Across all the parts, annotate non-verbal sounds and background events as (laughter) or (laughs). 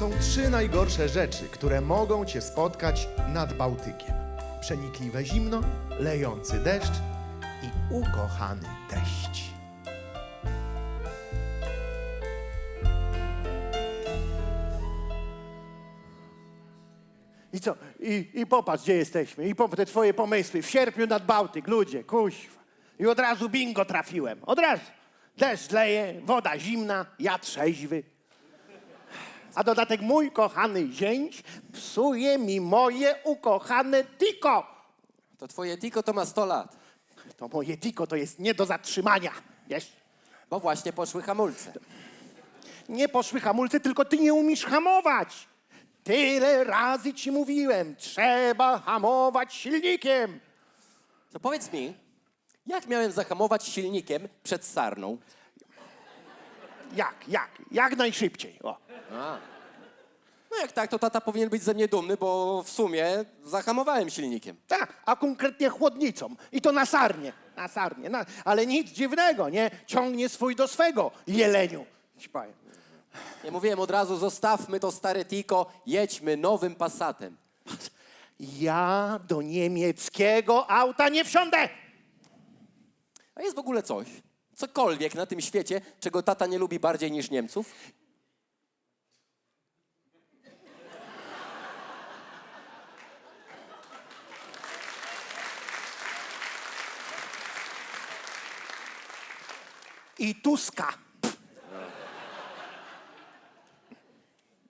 Są trzy najgorsze rzeczy, które mogą cię spotkać nad Bałtykiem: przenikliwe zimno, lejący deszcz i ukochany teść. I co? I, I popatrz, gdzie jesteśmy. I popatrz te twoje pomysły. W sierpniu nad Bałtyk, ludzie, kuźwa. I od razu bingo trafiłem. Od razu. Deszcz leje, woda zimna, ja trzeźwy. A dodatek mój kochany zięć psuje mi moje ukochane tiko. To twoje tiko to ma 100 lat, To moje tiko to jest nie do zatrzymania, wiesz? bo właśnie poszły hamulce. Nie poszły hamulce, tylko ty nie umiesz hamować. Tyle razy ci mówiłem, trzeba hamować silnikiem. To powiedz mi, jak miałem zahamować silnikiem przed sarną? Jak, jak, jak najszybciej. O. No jak tak, to tata powinien być ze mnie dumny, bo w sumie zahamowałem silnikiem. Tak, a konkretnie chłodnicą. I to na sarnie. Na sarnie. Na, ale nic dziwnego, nie? Ciągnie swój do swego, jeleniu. Powiem. Ja mówiłem od razu, zostawmy to stare tiko, jedźmy nowym Passatem. Ja do niemieckiego auta nie wsiądę. A jest w ogóle coś, cokolwiek na tym świecie, czego tata nie lubi bardziej niż Niemców? I Tuska.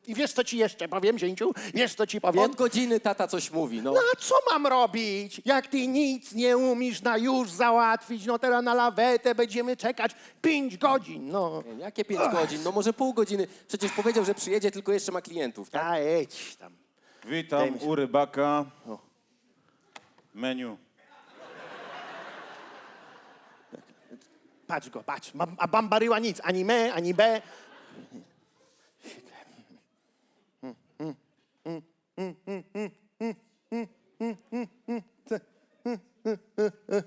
I wiesz, co ci jeszcze powiem, Zięciu? Wiesz, co ci powiem? Od godziny tata coś mówi, no. No a co mam robić? Jak ty nic nie umiesz na już załatwić, no teraz na lawetę będziemy czekać pięć godzin, no. Jakie pięć godzin? No może pół godziny. Przecież powiedział, że przyjedzie, tylko jeszcze ma klientów. Tak? A jedź tam. Witam u rybaka. Menu. Patrz go, patrz. Ma- A bambaryła nic, ani me, ani b.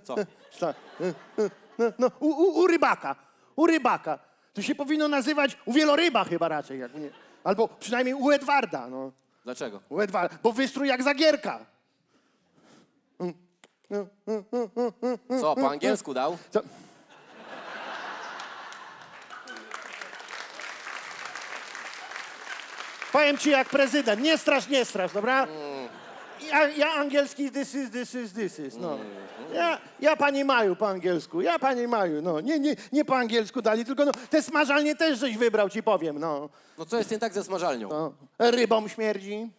Co? No, no, u, u, u rybaka, u rybaka. To się powinno nazywać u wieloryba chyba raczej, jak nie. Albo przynajmniej u Edwarda, no. Dlaczego? U Edwarda, bo wystrój jak zagierka. Co, po angielsku dał? Co? Powiem ci jak prezydent, nie strasz, nie strasz, dobra? Ja, ja angielski this is, this is, this is, no. Ja, ja pani Maju po angielsku, ja pani Maju, no. Nie, nie, nie po angielsku dali, tylko no, te smażalnie też żeś wybrał, ci powiem, no. No co jest nie tak ze smażalnią? no. Rybą śmierdzi.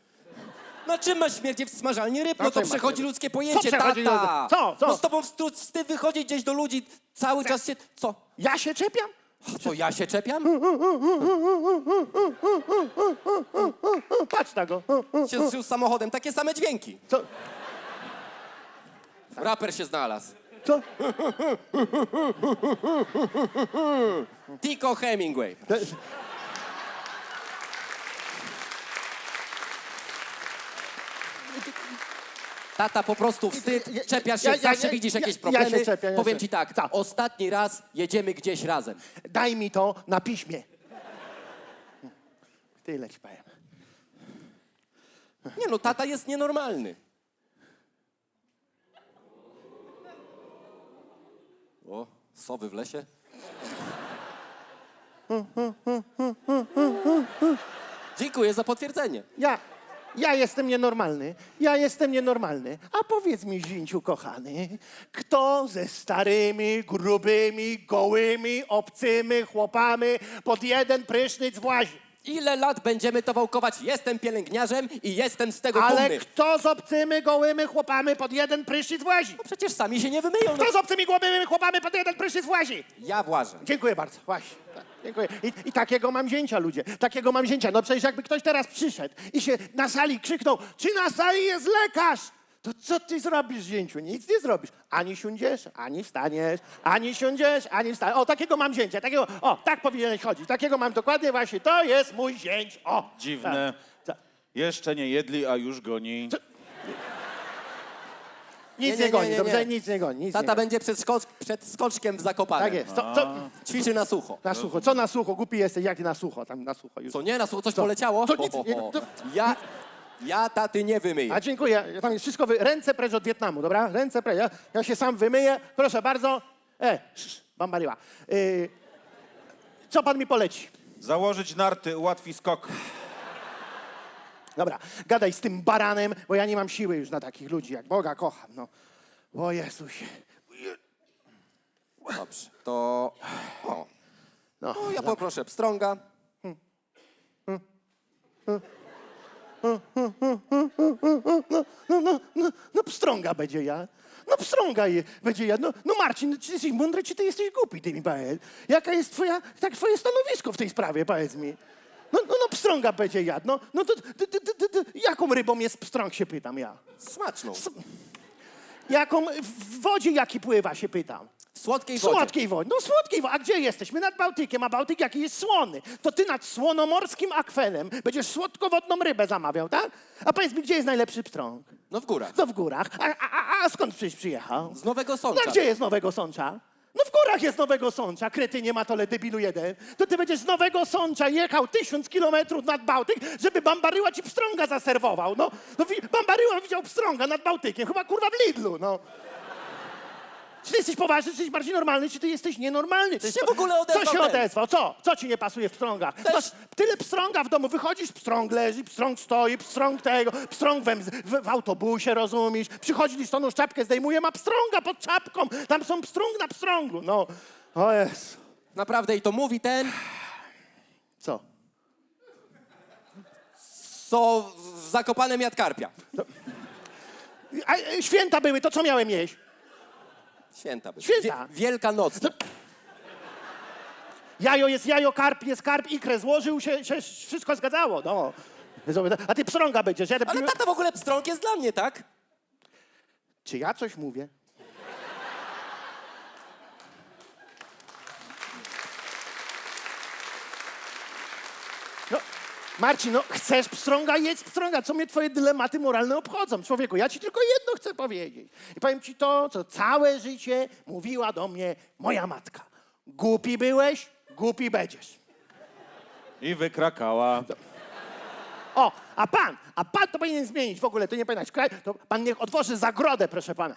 No czym masz śmierdzie w smażalni ryb? No No to czym masz przechodzi ludzkie pojęcie, Co przechodzi tata! ludzkie? Co? Co? No z tobą wstu- wstyd wychodzić gdzieś do ludzi, cały czas się... Co? Ja się czepiam? Co, ja się czepiam? Patrz na go. Się zżył z samochodem, takie same dźwięki. Co? Raper się znalazł. Co? Tico Hemingway. Tata, po prostu wstyd, czepiasz się, ja- ja- zawsze ja- widzisz ja- jakieś ja problemy. się czepiam, ja Powiem się- ci tak, ostatni raz jedziemy gdzieś razem. Daj mi to na piśmie. Tyle ci powiem. Nie no, tata jest nienormalny. O, sowy w lesie? Dziękuję za potwierdzenie. Ja, ja jestem nienormalny. Ja jestem nienormalny. A powiedz mi, Zinciu kochany, kto ze starymi, grubymi, gołymi, obcymi chłopami pod jeden prysznic włazi? Ile lat będziemy to wałkować? Jestem pielęgniarzem i jestem z tego Ale dumny. kto z obcymi, gołymi chłopami pod jeden prysznic włazi? No przecież sami się nie wymyją. No. Kto z obcymi, gołymi chłopami pod jeden prysznic włazi? Ja włażę. Dziękuję bardzo, właśnie. Tak, dziękuję. I, I takiego mam zięcia, ludzie. Takiego mam zięcia. No przecież jakby ktoś teraz przyszedł i się na sali krzyknął, czy na sali jest lekarz? To co ty zrobisz, zięciu? Nic nie zrobisz. Ani siądziesz, ani wstaniesz, ani siądziesz, ani wstaniesz. O, takiego mam zięcia, takiego, o, tak powinieneś chodzić. Takiego mam dokładnie właśnie, to jest mój zięć, o. Dziwne. Tak. Jeszcze nie jedli, a już goni. Co? Nic Nie, nie, nie, goni, nie, nie, dobrze? nie. Nic nie goni, nic Tata goni. będzie przed, skocz, przed skoczkiem w Zakopanem. Tak jest. Co, co, Ćwiczy na sucho. na sucho. Co na sucho? Głupi jesteś, jak na sucho? Tam na sucho już. Co, nie na sucho? Coś Co? poleciało? Co, nic- nie, to- Ja, ja taty nie wymyję. A dziękuję. Tam jest wszystko. Wy... Ręce precz od Wietnamu, dobra? Ręce precz. Ja, ja się sam wymyję. Proszę bardzo. E, sz, bambariła. Y, co pan mi poleci? Założyć narty ułatwi skok. Dobra, gadaj z tym baranem, bo ja nie mam siły już na takich ludzi, jak Boga kocham, no. O Jezusie. Dobrze, to... O, No, no ja poproszę pstrąga. No, no, no, no pstrąga będzie ja. No pstrąga je, będzie ja. No, no Marcin, czy ty jesteś mądry, czy ty jesteś głupi, ty mi powiedz. Jaka jest twoja, tak twoje stanowisko w tej sprawie, powiedz mi. No, no, no pstrąga będzie ja. No, no to, to, to, to, to, jaką rybą jest pstrąg, się pytam ja. Smaczną. Jaką, w wodzie jaki pływa, się pytam. Słodkiej wodzie. słodkiej wodzie. No słodkiej wodzie. A gdzie jesteśmy? Nad Bałtykiem, a Bałtyk jaki jest słony. To ty nad słonomorskim akwenem będziesz słodkowodną rybę zamawiał, tak? A powiedz mi, gdzie jest najlepszy pstrąg? No w górach. No w górach. A, a, a, a skąd przecież przyjechał? Z Nowego No Sącza. a gdzie jest Nowego Sącza? No w górach jest Nowego Sącza, krety nie ma tole debilu jeden. To ty będziesz z Nowego Sącza jechał tysiąc kilometrów nad Bałtyk, żeby Bambaryła ci pstrąga zaserwował. No, no Bambaryła widział pstrąga nad Bałtykiem, chyba kurwa w Lidlu, no. Czy ty jesteś poważny, czy jesteś bardziej normalny, czy ty jesteś nienormalny? Jest się w ogóle odezwał Co się ten? odezwał? Co? Co ci nie pasuje w pstrągach? Masz tyle pstrąga w domu, wychodzisz, pstrąg leży, pstrąg stoi, pstrąg tego, pstrąg w, w, w autobusie, rozumiesz? Przychodzi listonosz czapkę zdejmuje, ma pstrąga pod czapką, tam są pstrąg na pstrągu, no. O jest. Naprawdę i to mówi ten, Co? co w Zakopanem jadł karpia. A, e, święta były, to co miałem jeść? Święta. były. Święta. Wie, wielka noc. (laughs) Jajo jest jajo, karp jest karp, ikrę złożył się, się wszystko zgadzało, no. A ty pstrąga będziesz. Ja Ale tata w ogóle pstrąg jest dla mnie, tak? Czy ja coś mówię? Marcin, no chcesz pstrąga, jedz pstrąga. Co mnie twoje dylematy moralne obchodzą? Człowieku, ja ci tylko jedno chcę powiedzieć. I powiem ci to, co całe życie mówiła do mnie moja matka. Głupi byłeś, głupi będziesz. I wykrakała. O, a pan, a pan to powinien zmienić w ogóle, to nie powinien kraj, to pan niech otworzy zagrodę, proszę pana.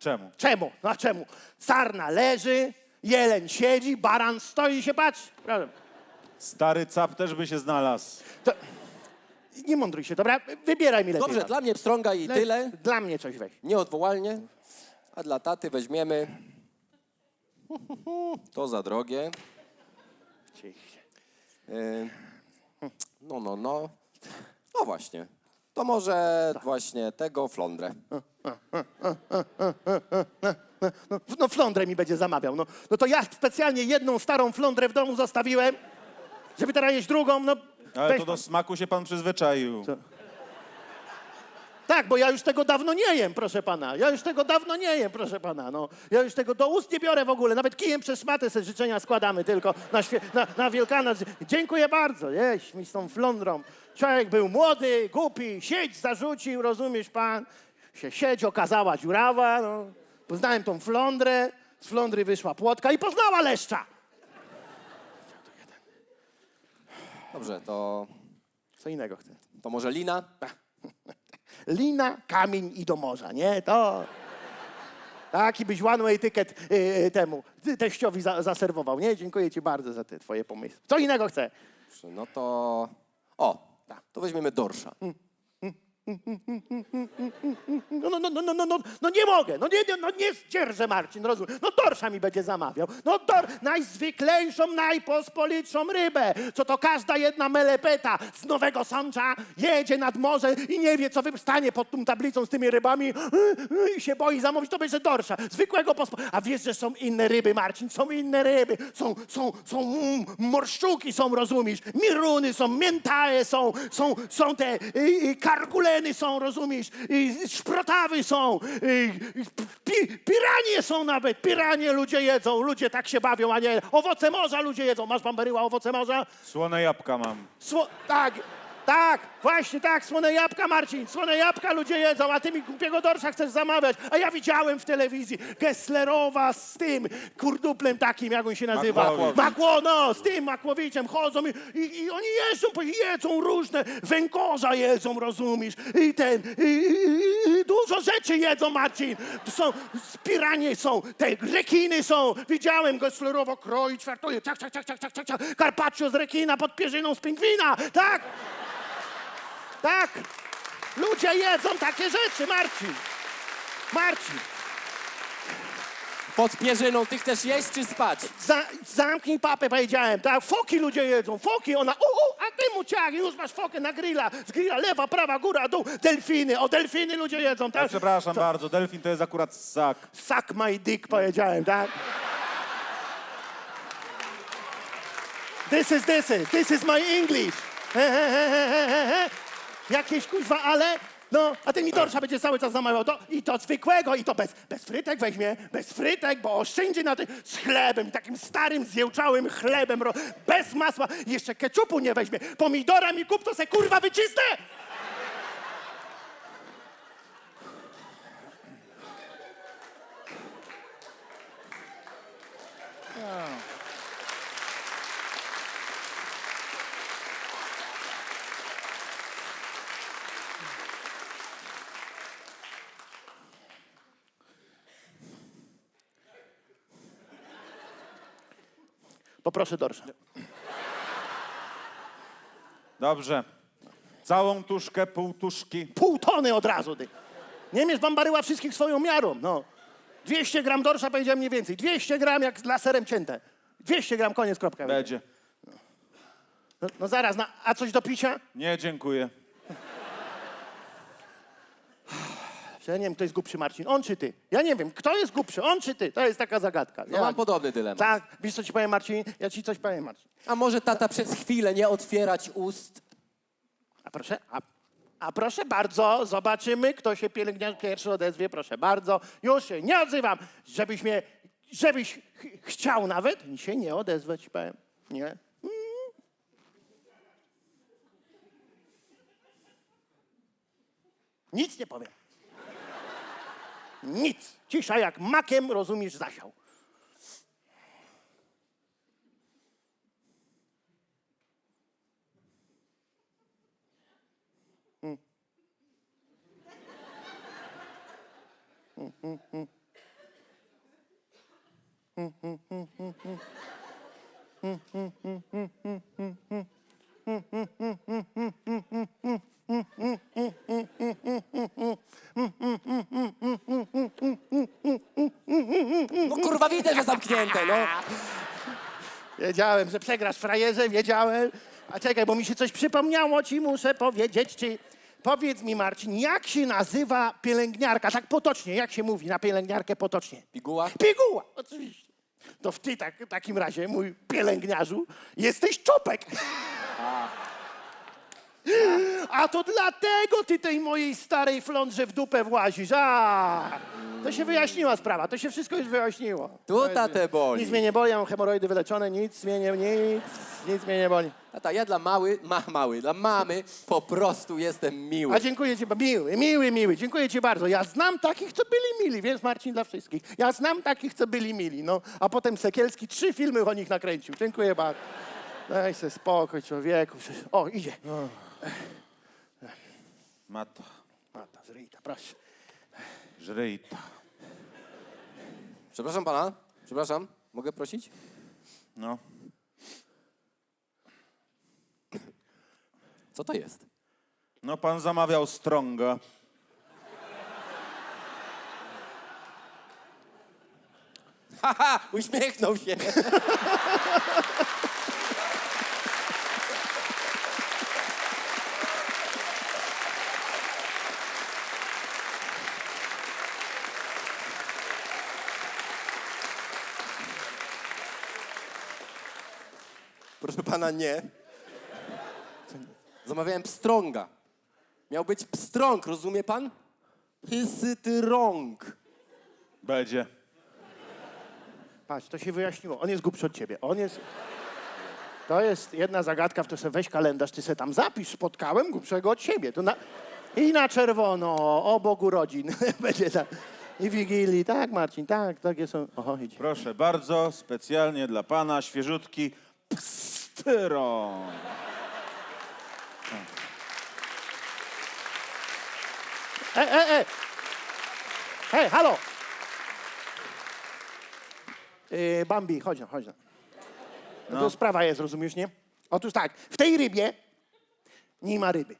Czemu? Czemu? No a czemu? Sarna leży, jeleń siedzi, baran stoi i się patrzy. Prawda? Stary cap też by się znalazł. To... Nie mądruj się, dobra? Wybieraj mi lepiej. Dobrze, dla mnie pstrąga i Le- tyle. Dla mnie coś weź. Nieodwołalnie. A dla taty weźmiemy... To za drogie. Yy, No, no, no. No właśnie. To może właśnie tego flądrę. No, no flądrę mi będzie zamawiał. No, no to ja specjalnie jedną starą flądrę w domu zostawiłem, żeby teraz jeść drugą, no... Ale weź to do pan. smaku się pan przyzwyczaił. Tak, bo ja już tego dawno nie jem, proszę pana. Ja już tego dawno nie jem, proszę pana. No, ja już tego do ust nie biorę w ogóle. Nawet kijem przez szmatę se życzenia składamy tylko na, świe- na, na Wielkanoc. Dziękuję bardzo. Jeś mi z tą flądrą. Człowiek był młody, głupi, sieć zarzucił, rozumiesz pan? Się sieć okazała dziurawa, no. Poznałem tą flądrę, z flądry wyszła płotka i poznała leszcza. Dobrze, to, Co innego chcę. to może lina? (laughs) Lina, kamień i do morza, nie? To... Taki byś one way ticket yy, temu ty teściowi za, zaserwował, nie? Dziękuję ci bardzo za te twoje pomysły. Co innego chcę? Dobrze, No to... O, to weźmiemy dorsza. No, no, no, no, no, no, no, nie mogę, no nie, no nie zdzierżę, Marcin, rozumiem. No dorsza mi będzie zamawiał. No dor, najzwyklejszą, najpospolitszą rybę, co to każda jedna melepeta z Nowego Sącza jedzie nad morze i nie wie, co wystanie pod tą tablicą z tymi rybami. I się boi zamówić, to będzie dorsza, zwykłego pospo... A wiesz, że są inne ryby, Marcin, są inne ryby, są, są, są mm, morszczuki, są, rozumiesz, miruny są, miętaje są, są, są te y, y, są, rozumiesz, szprotawy są, pi, piranie są nawet, piranie ludzie jedzą, ludzie tak się bawią, a nie owoce morza ludzie jedzą. Masz bamberyła, owoce morza? Słone jabłka mam. Sło, tak, Tak, właśnie tak, słone jabłka, Marcin, słone jabłka ludzie jedzą, a ty mi głupiego dorsza chcesz zamawiać. A ja widziałem w telewizji Gesslerowa z tym kurduplem takim, jak on się nazywa. Makłowicz. Makło, no, z tym Makłowiczem chodzą i, i, i oni jeżdżą, po- jedzą różne, węgorza jedzą, rozumiesz, i ten, i, i, i dużo rzeczy jedzą, Marcin. To są, spiranie są, te rekiny są, widziałem Gesslerowo kroi, ćwiartuje, ciak, ciak, ciak, ciak, ciak, ciak, ciak, carpaccio z rekina pod pierzyną z pingwina, tak? Tak, ludzie jedzą takie rzeczy, Marcin. Marcin, Pod pierzyną ty chcesz jeść czy spać? za, zamknij papę, powiedziałem, tak? Foki ludzie jedzą, foki, ona, u, u, a ty mu ciach, już masz fokę na grilla, z grilla lewa, prawa, góra, dół, delfiny, o delfiny ludzie jedzą, Ja tak? przepraszam bardzo, delfin to jest akurat ssak. Suck my dick, powiedziałem, tak? This is, this is, this is my English. He, he, he, he, he, he. Jakieś kuźwa, ale... No, a ten mi dorsza będzie cały czas zamawiał to i to zwykłego, i to bez, bez frytek weźmie, bez frytek, bo oszczędzi na tym, z chlebem, takim starym, zjełczałym chlebem, ro, bez masła, jeszcze keczupu nie weźmie, pomidora mi kup, to se kurwa wycisnę! Poproszę dorsza. Dobrze. Całą tuszkę, pół tuszki. Pół tony od razu, ty. Niemiec bambaryła wszystkich swoją miarą, no. 200 gram dorsza powiedziałem mniej więcej. 200 gram jak laserem cięte. 200 gram, koniec, kropka. Będzie. No, no zaraz, a coś do picia? Nie, dziękuję. Ja nie wiem, kto jest głupszy, Marcin. On czy ty? Ja nie wiem, kto jest głupszy, on czy ty? To jest taka zagadka. No mam podobny dylemat. Tak, wiesz co ci powiem, Marcin? Ja ci coś powiem, Marcin. A może tata przez chwilę nie otwierać ust? A proszę, a, a proszę bardzo, zobaczymy, kto się pielęgniarz pierwszy odezwie, proszę bardzo. Już się nie odzywam, żebyś mnie, żebyś ch chciał nawet się nie odezwać, powiem. Nie. Mm. Nic nie powiem. Nic. Cisza jak makiem, rozumiesz, zasiał. No kurwa widzę, że zamknięte, no. Wiedziałem, że przegrasz frajerze, wiedziałem. A czekaj, bo mi się coś przypomniało, ci muszę powiedzieć, czy... Powiedz mi, Marcin, jak się nazywa pielęgniarka? Tak potocznie, jak się mówi na pielęgniarkę potocznie? Piguła? Piguła, oczywiście. To w ty tak, w takim razie, mój pielęgniarzu, jesteś czopek. A to dlatego ty tej mojej starej flądrze w dupę włazisz. A, to się wyjaśniła sprawa, to się wszystko już wyjaśniło. Tu tatę boli. Nic mnie nie boli, ja mam hemoroidy wyleczone, nic mnie nie, nic, nic mnie nie boli. Tata, ja dla mały, ma mały, dla mamy po prostu jestem miły. A dziękuję ci, ba- miły, miły, miły, dziękuję ci bardzo. Ja znam takich, co byli mili, wiesz Marcin, dla wszystkich. Ja znam takich, co byli mili, no. A potem Sekielski trzy filmy o nich nakręcił. Dziękuję bardzo. Daj se spokój, człowieku. O, idzie. Mata, A, ta zryta, proszę. żryjta. Przepraszam pana, przepraszam, mogę prosić? No. Co to jest? No, pan zamawiał strąga. Haha, uśmiechnął się. Pana, nie. Zamawiałem pstrąga. Miał być pstrąg, rozumie pan? Pysyty rąk. Patrz, to się wyjaśniło. On jest głupszy od ciebie. On jest... To jest jedna zagadka, w to sobie weź kalendarz, ty se tam zapisz, spotkałem głupszego od siebie. To na... I na czerwono, o Bogu rodzin. (laughs) Będzie tam. I Wigilii, tak Marcin, tak, takie są. Oho, idzie. Proszę bardzo, specjalnie dla pana, świeżutki pstyron. E, e, e! Hej, halo! Yy, Bambi, chodź chodź no. No to sprawa jest, rozumiesz, nie? Otóż tak, w tej rybie nie ma ryby.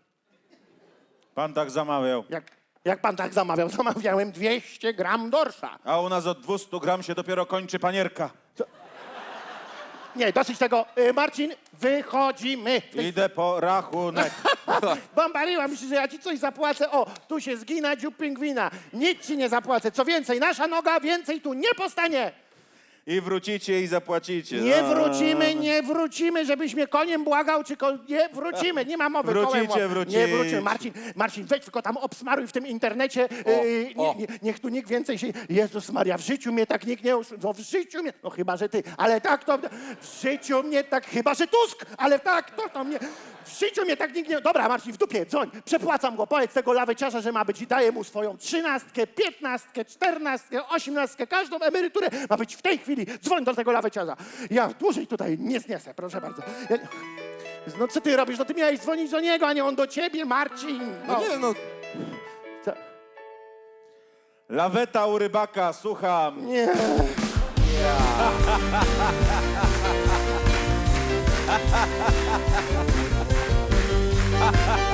Pan tak zamawiał. Jak, jak pan tak zamawiał, (laughs) zamawiałem 200 gram dorsza. A u nas od 200 gram się dopiero kończy panierka. Nie, dosyć tego. Yy, Marcin, wychodzimy. Idę po rachunek. (laughs) Bombariła, myślisz, że ja ci coś zapłacę? O, tu się zgina dziób pingwina. Nic ci nie zapłacę. Co więcej, nasza noga więcej tu nie postanie. I wrócicie i zapłacicie. Nie No. wrócimy, nie wrócimy, żebyś mnie koniem błagał, czy ko... nie wrócimy, nie ma mowy. Wrócicie, kołem ła- wrócicie. Nie wrócimy. Marcin, Marcin, weź tylko tam obsmaruj w tym internecie. yy, o. nie, nie, niech tu nikt więcej się... Jezus Maria, w życiu mnie tak nikt nie oszukał. No w życiu mnie... No chyba, że ty, ale tak to... W życiu mnie tak... Chyba, że Tusk, ale tak to, to mnie... W życiu mnie tak nikt nie... Dobra, Marcin, w dupie, dzwoń. Przepłacam go, powiedz tego laweciarza, że ma być i daję mu swoją trzynastkę, piętnastkę, czternastkę, osiemnastkę, każdą emeryturę ma być w tej chwili. Dzwoń do tego laweciarza. Ja dłużej tutaj nie zniesę, proszę bardzo. Ja... No co ty robisz? No ty miałeś dzwonić do niego, a nie on do ciebie, Marcin. No nie wiem, no Co? Laweta u rybaka, słucham. Nie. (laughs) (laughs) ha ha ha